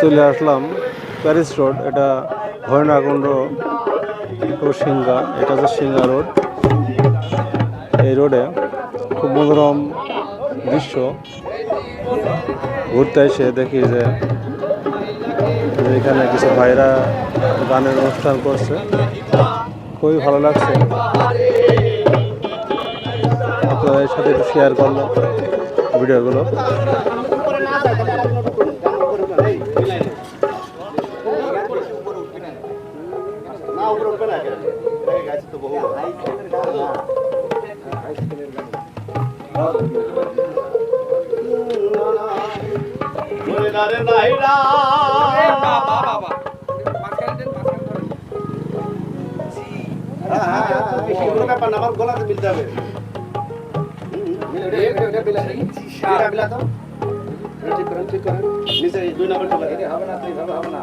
চলে আসলাম Paris road, এটা হরিণাকুণ্ড ও সিঙ্গা এটা হচ্ছে সিঙ্গা রোড। এই রোডে খুব মনোরম দৃশ্য। ঘুরতে এসে দেখি যে এখানে কিছু ভাইরা গানের অনুষ্ঠান করছে। খুবই ভালো লাগছে। আপনাদের সাথে একটু শেয়ার করলাম ভিডিওগুলো। গলাতে মিলতে হবে দুই নম্বর হবে না হবে হবে না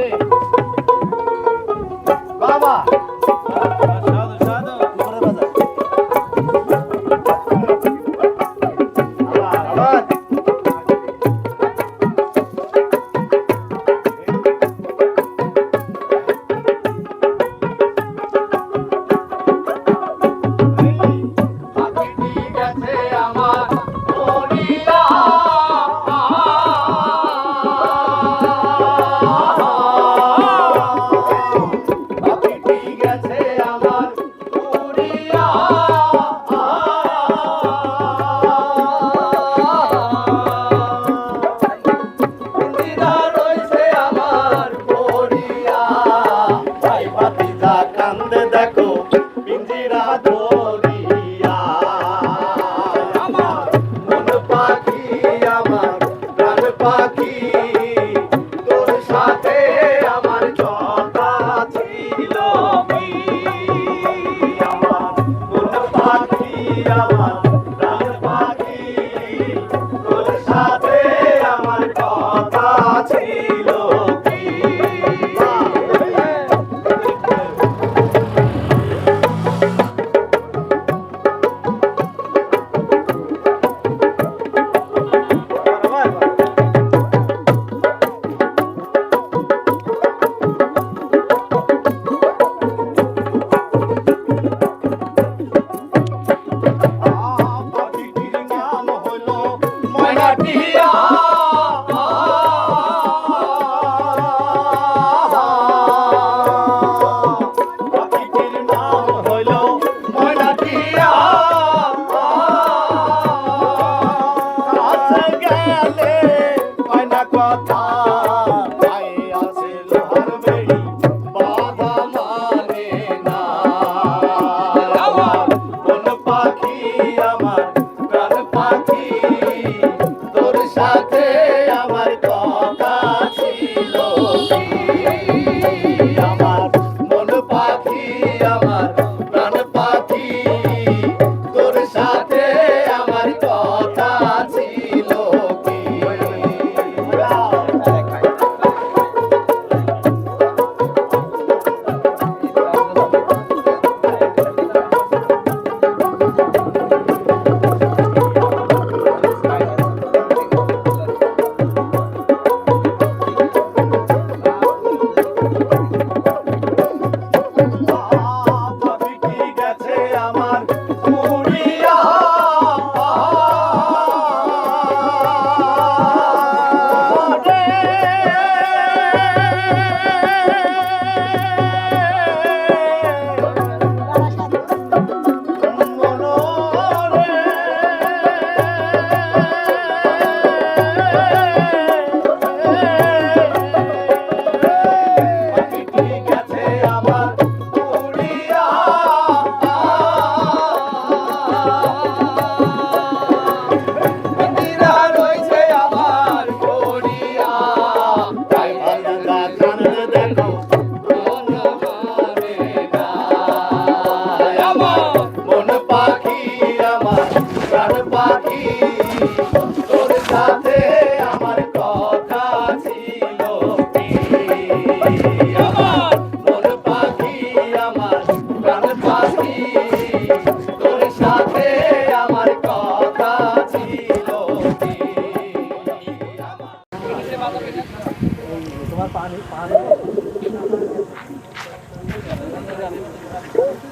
对。妈妈。ira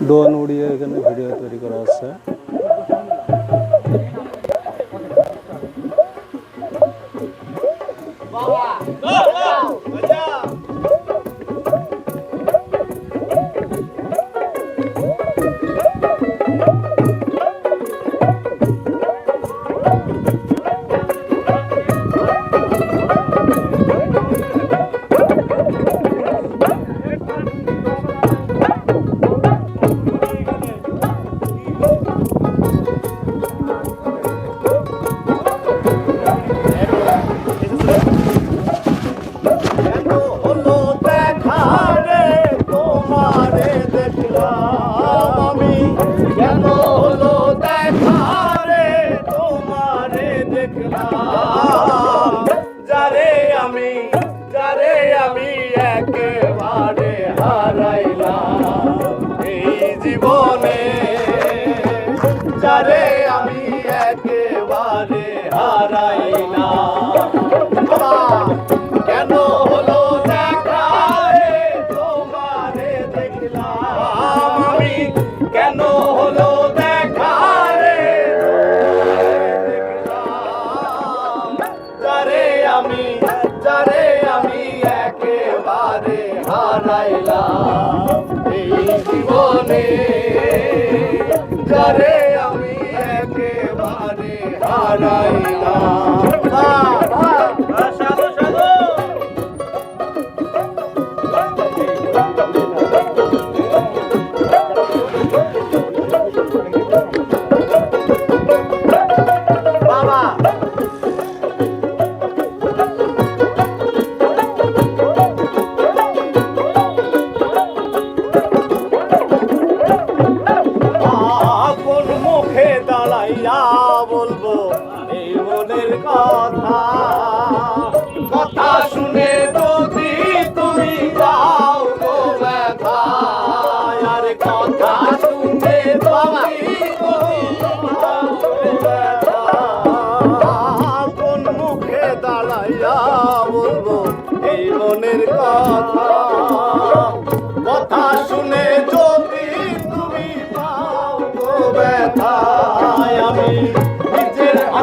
ডোন উড়িয়ে এখানে ভিডিও তৈরি করা আছে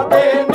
করতে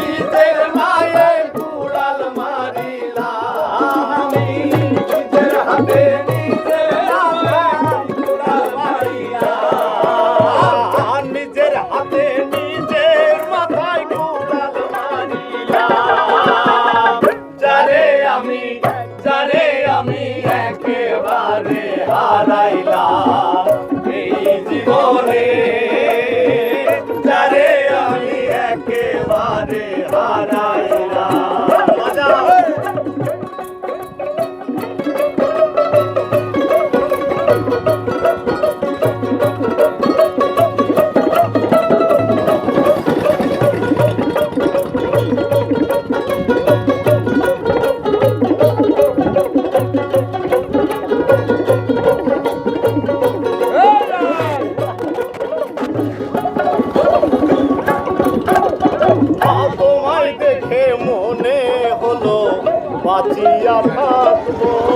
বাঁচিয়া থাকব